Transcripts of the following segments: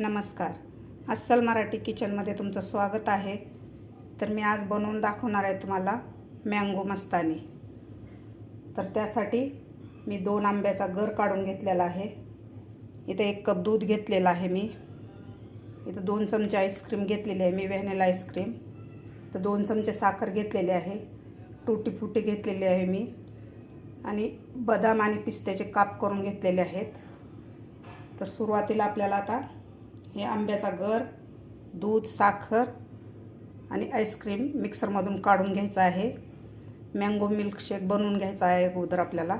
नमस्कार. अस्सल मराठी किचनमध्ये तुमचं स्वागत आहे. तर मी आज बनवून दाखवणार आहे तुम्हाला मँगो मस्तानी. तर त्यासाठी मी दोन आंब्याचा गर काढून घेतलेला आहे. इथे एक कप दूध घेतलेलं आहे मी. इथं दोन चमचे आईस्क्रीम घेतलेली आहे मी व्हॅनिला आईस्क्रीम. तर दोन चमचे साखर घेतलेली आहे. टुटी फुटी घेतलेली आहे मी. आणि बदाम आणि पिस्त्याचे काप करून घेतलेले आहेत. तर सुरुवातीला आपल्याला आता हे आंब्याचा गर दूध साखर आणि आईस्क्रीम मिक्सरमधून काढून घ्यायचं आहे. मँगो मिल्कशेक बनवून घ्यायचा आहे अगोदर आपल्याला.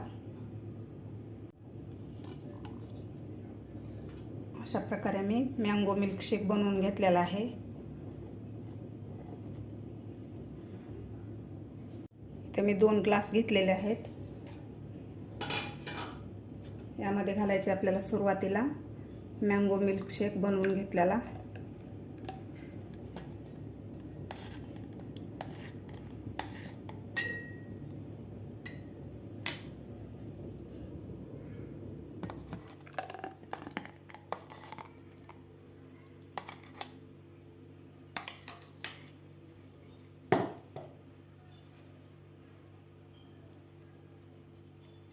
अशा प्रकारे मी मँगो मिल्कशेक बनवून घेतलेला आहे. इथे मी दोन ग्लास घेतलेले आहेत. यामध्ये घालायचे आपल्याला सुरुवातीला. मँगो मिल्कशेक बनवून घेतलेला.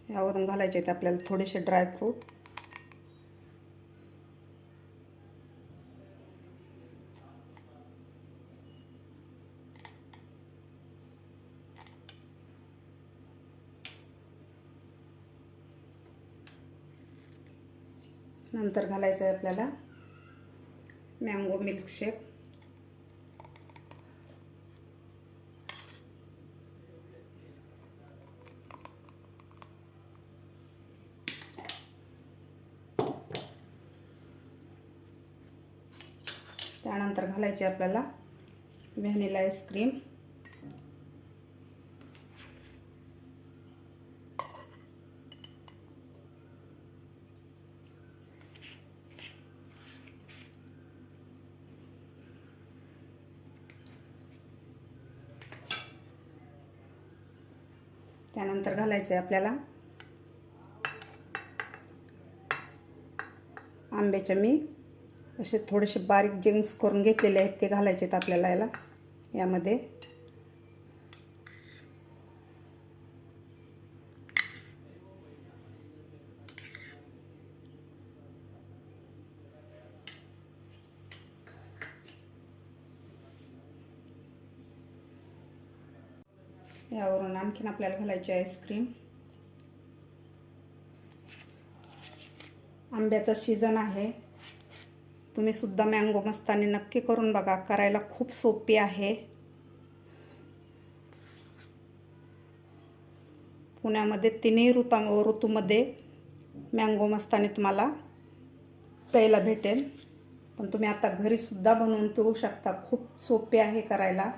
यावरून घालायचे आहेत आपल्याला थोडेसे ड्रायफ्रूट. नंतर घालायचं आहे आपल्याला. Mango milkshake. त्यानंतर घालायची आपल्याला व्हॅनिला आईस्क्रीम. त्यानंतर घालायचं आहे आपल्याला. आंब्याच्या मी असे थोडेसे बारीक जिंक्स करून घेतलेले आहेत ते घालायचे आहेत आपल्याला याला. यामध्ये यावरून आणखीन आपल्याला घालायची आईस्क्रीम आंब्याचा सीझन आहे. तुम्ही सुद्धा मँगो मस्तानी नक्की करून बघा. करायला खूप सोपी आहे. पुण्यामध्ये तिन्ही ऋता ऋतूमध्ये मँगो मस्तानी तुम्हाला प्यायला भेटेल. पण तुम्ही आता घरीसुद्धा बनवून पिऊ शकता. खूप सोपे आहे करायला.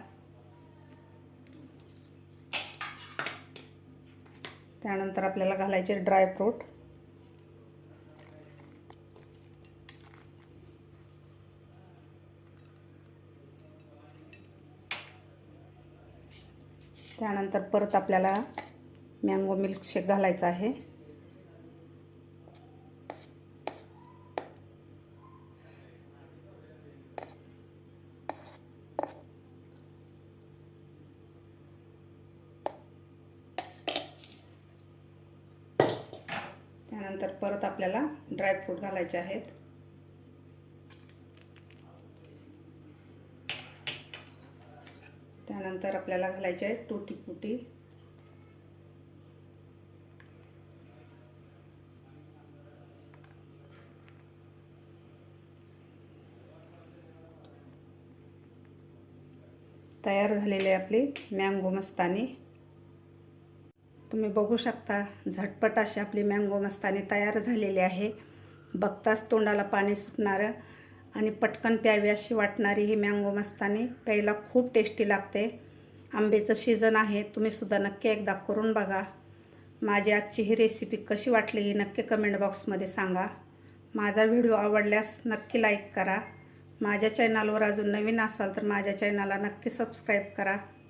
त्यानंतर आपल्याला घालायचे ड्रायफ्रूट त्यानंतर परत आपल्याला मँगो मिल्कशेक घालायचा आहे. त्यानंतर परत आपल्याला ड्रायफ्रूट घालायचे आहेत. त्यानंतर आपल्याला घालायचे आहे टुटी फुटी तयार झालेली आहे आपली मँगो मस्तानी. तुम्ही बघू शकता झटपट अशी आपली मँगो मस्तानी तयार झालेली आहे. बघताच तोंडाला पाणी सुटणारं आणि पटकन प्यावी अशी वाटणारी ही मँगो मस्तानी प्यायला खूप टेस्टी लागते. आंब्याचं सीझन आहे तुम्हीसुद्धा नक्की एकदा करून बघा. माझी आजची ही रेसिपी कशी वाटली ही नक्की कमेंट बॉक्समध्ये सांगा. माझा व्हिडिओ आवडल्यास नक्की लाईक करा. माझ्या चॅनलवर अजून नवीन असाल तर माझ्या चॅनलला नक्की सबस्क्राईब करा.